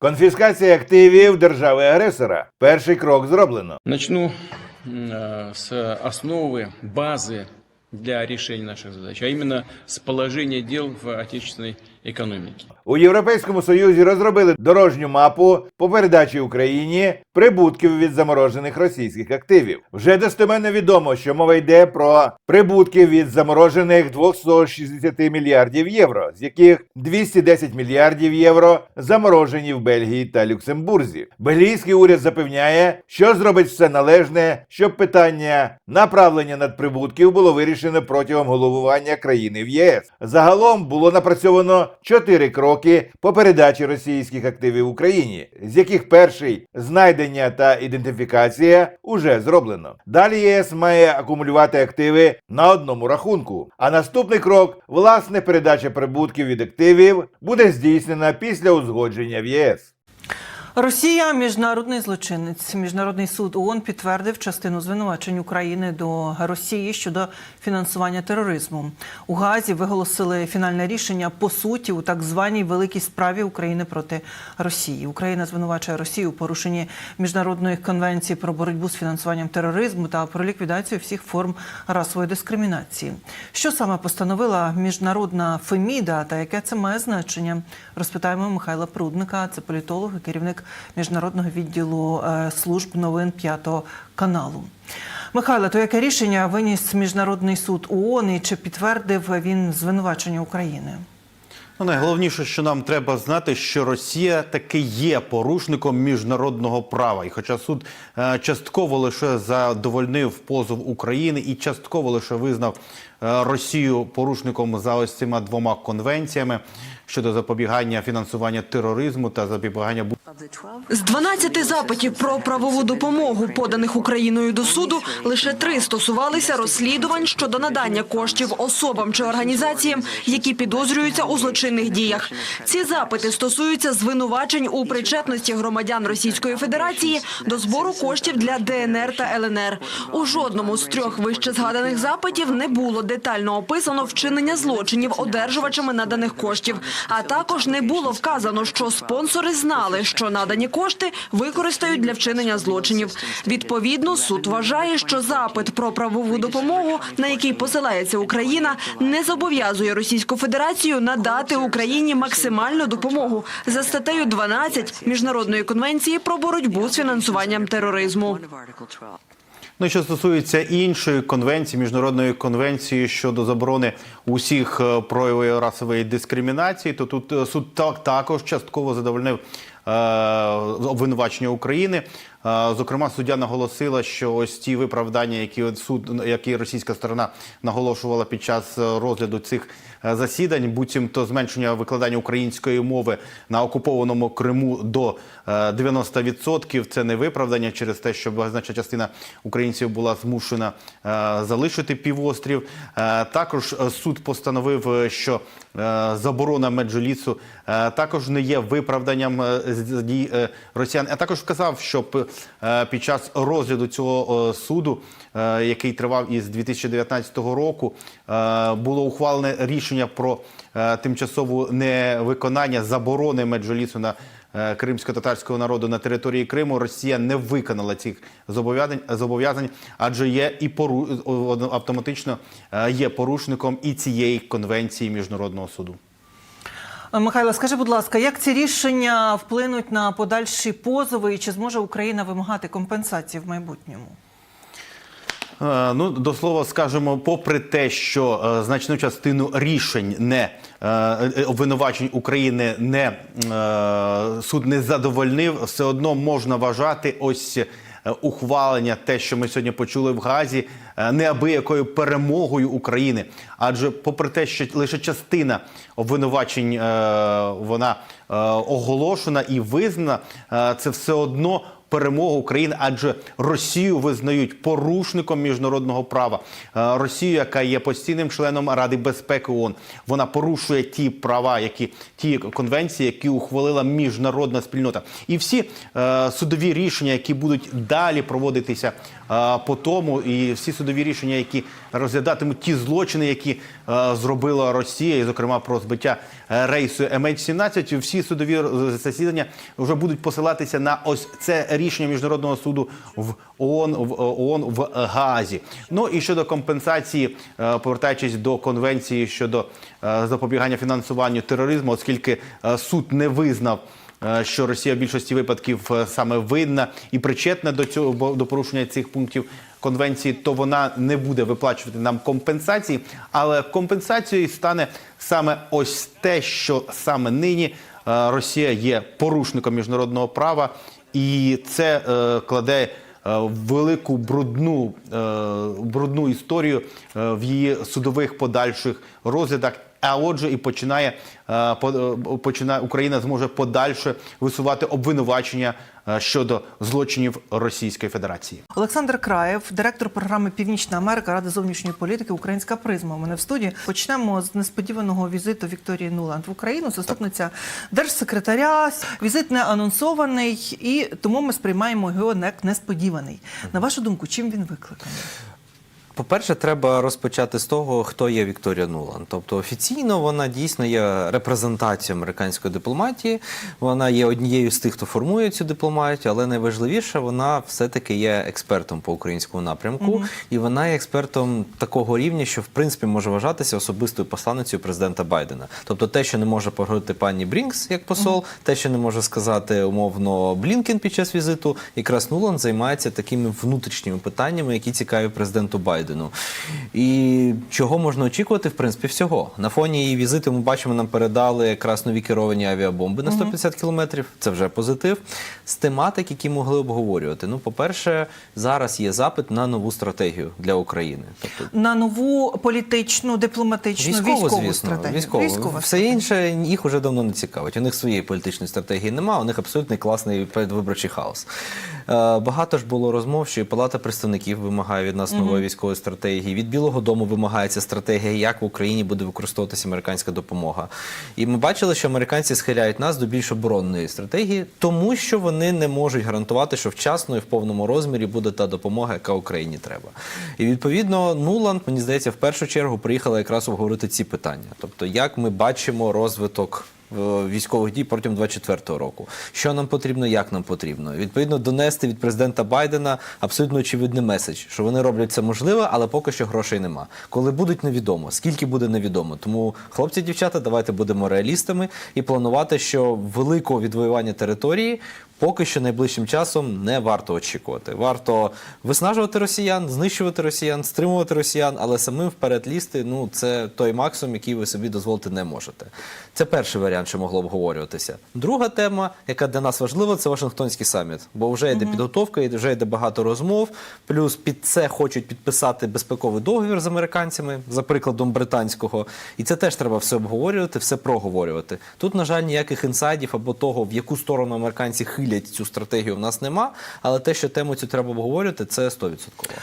Конфіскація активів держави-агресора. Перший крок зроблено. Начну м, э, с основы, базы для решения наших задач, а именно с положения дел в отечественной экономике. У Європейському Союзі розробили дорожню мапу по передачі Україні прибутків від заморожених російських активів. Вже достеменно відомо, що мова йде про прибутки від заморожених 260 мільярдів євро, з яких 210 мільярдів євро заморожені в Бельгії та Люксембурзі. Бельгійський уряд запевняє, що зробить все належне, щоб питання направлення надприбутків було вирішено протягом головування країни в ЄС. Загалом було напрацьовано чотири кроки по передачі російських активів Україні, з яких перший знайдення та ідентифікація уже зроблено. Далі ЄС має акумулювати активи на одному рахунку. А наступний крок власне передача прибутків від активів буде здійснена після узгодження в ЄС. Росія міжнародний злочинець. Міжнародний суд ООН підтвердив частину звинувачень України до Росії щодо фінансування тероризму. У Газі виголосили фінальне рішення по суті у так званій великій справі України проти Росії. Україна звинувачує Росію у порушенні міжнародної конвенції про боротьбу з фінансуванням тероризму та про ліквідацію всіх форм расової дискримінації. Що саме постановила міжнародна Феміда та яке це має значення? Розпитаємо Михайла Прудника, це політолог і керівник міжнародного відділу е, служб новин п'ятого каналу. Михайло, то яке рішення виніс міжнародний суд ООН і чи підтвердив він звинувачення України? Ну, найголовніше, що нам треба знати, що Росія таки є порушником міжнародного права. І хоча суд е, частково лише задовольнив позов України і частково лише визнав е, Росію порушником за ось цими двома конвенціями щодо запобігання фінансування тероризму та запобігання бу- З 12 запитів про правову допомогу, поданих Україною до суду, лише три стосувалися розслідувань щодо надання коштів особам чи організаціям, які підозрюються у злочинних діях. Ці запити стосуються звинувачень у причетності громадян Російської Федерації до збору коштів для ДНР та ЛНР. У жодному з трьох вище згаданих запитів не було детально описано вчинення злочинів одержувачами наданих коштів, а також не було вказано, що спонсори знали, що надані кошти використають для вчинення злочинів. Відповідно, суд вважає, що запит про правову допомогу, на який посилається Україна, не зобов'язує Російську Федерацію надати Україні максимальну допомогу за статтею 12 міжнародної конвенції про боротьбу з фінансуванням тероризму. Ну, що стосується іншої конвенції, міжнародної конвенції щодо заборони усіх е, проявів расової дискримінації, то тут е, суд так також частково задовольнив обвинувачення України. Е, Зокрема, суддя наголосила, що ось ті виправдання, які суд, які російська сторона наголошувала під час е, розгляду цих е, засідань, буцімто зменшення викладання української мови на окупованому Криму до е, 90%. Це не виправдання через те, що значна частина українців була змушена е, залишити півострів. Е, Також е, суд постановив, е, що е, заборона меджлісу е, також не є виправданням е, дій е, росіян. А також вказав, що е, під час розгляду цього е, суду, е, який тривав із 2019 року, е, було ухвалене рішення про е, тимчасову невиконання заборони меджлісу на е, кримсько-татарського народу на території Криму. Росія не виконала цих зобов'язань, зобов'язань, адже є і пору автоматично е, є порушником і цієї конвенції міжнародного суду. Михайло, скажи, будь ласка, як ці рішення вплинуть на подальші позови і чи зможе Україна вимагати компенсації в майбутньому? Е, Ну, до слова скажемо, попри те, що е, значну частину рішень не е, обвинувачень України не суд не задовольнив, все одно можна вважати ось. Е, Ухвалення, те, що ми сьогодні почули в Газі, е, неабиякою перемогою України. Адже, попри те, що лише частина обвинувачень е, вона оголошена і визнана, це все одно перемогу України, адже Росію визнають порушником міжнародного права. Е, Росію, яка є постійним членом Ради безпеки ООН, вона порушує ті права, які ті конвенції, які ухвалила міжнародна спільнота, і всі е, судові рішення, які будуть далі проводитися е, по тому, і всі судові рішення, які розглядатимуть ті злочини, які е, зробила Росія, і зокрема про збиття рейсу MH17. Всі судові е, засідання вже будуть посилатися на ось це рішення міжнародного суду в ООН в ООН в Гаазі. Ну і щодо компенсації, е, повертаючись до конвенції щодо е, запобігання фінансуванню тероризму, оскільки е, суд не визнав. е, Що Росія в більшості випадків е, саме винна і причетна до цього до порушення цих пунктів конвенції, то вона не буде виплачувати нам компенсації. Але компенсацією стане саме ось те, що саме нині е, Росія є порушником міжнародного права, і це е, кладе. е, Велику брудну, брудну історію в її судових подальших розглядах. А отже, і починає, е, е, починає Україна зможе подальше висувати обвинувачення е, щодо злочинів Російської Федерації. Олександр Краєв, директор програми Північна Америка Ради зовнішньої політики Українська призма. У мене в студії почнемо з несподіваного візиту Вікторії Нуланд в Україну, заступниця держсекретаря. Візит не анонсований, і тому ми сприймаємо його як несподіваний. На вашу думку, чим він викликаний? По-перше, треба розпочати з того, хто є Вікторія Нуланд. Тобто офіційно вона дійсно є репрезентацією американської дипломатії. Вона є однією з тих, хто формує цю дипломатію, але найважливіше, вона все-таки є експертом по українському напрямку, і вона є експертом такого рівня, що в принципі може вважатися особистою посланницею президента Байдена. Тобто, те, що не може поговорити пані Брінкс як посол, те, що не може сказати умовно Блінкен під час візиту, якраз Нуланд займається такими внутрішніми питаннями, які цікаві президенту Байдену. І чого можна очікувати, в принципі, всього. На фоні її візиту ми бачимо, нам передали якраз нові керовані авіабомби на 150 кілометрів. Це вже позитив. З тематик, які могли обговорювати. Ну, по-перше, зараз є запит на нову стратегію для України. Тобто На нову політичну, дипломатичну, Військово, військову звісно, стратегію. Військово. Військова Все стратегія. інше їх уже давно не цікавить. У них своєї політичної стратегії немає, у них абсолютно класний передвиборчий хаос. Е, Багато ж було розмов, що і Палата представників вимагає від нас нової військової стратегії. Від Білого Дому вимагається стратегія, як в Україні буде використовуватися американська допомога. І ми бачили, що американці схиляють нас до більш оборонної стратегії, тому що вони не можуть гарантувати, що вчасно і в повному розмірі буде та допомога, яка Україні треба. І відповідно, Нуланд, мені здається, в першу чергу приїхала якраз обговорити ці питання. Тобто, як ми бачимо розвиток. Е, Військових дій протягом 24-го року. Що нам потрібно, як нам потрібно. Відповідно, донести від президента Байдена абсолютно очевидний меседж, що вони роблять це можливе, але поки що грошей нема. Коли будуть невідомо, скільки буде невідомо. Тому, хлопці, дівчата, давайте будемо реалістами і планувати, що великого відвоювання території поки що найближчим часом не варто очікувати. Варто виснажувати росіян, знищувати росіян, стримувати росіян, але самим вперед лізти ну це той максимум, який ви собі дозволити не можете. Це перший варіант, що могло обговорюватися. Друга тема, яка для нас важлива, це Вашингтонський саміт. Бо вже йде підготовка, і вже йде багато розмов. Плюс під це хочуть підписати безпековий договір з американцями, за прикладом британського. І це теж треба все обговорювати, все проговорювати. Тут, на жаль, ніяких інсайдів або того, в яку сторону американці хилять цю стратегію, в нас нема. Але те, що тему цю треба обговорювати, це 100%.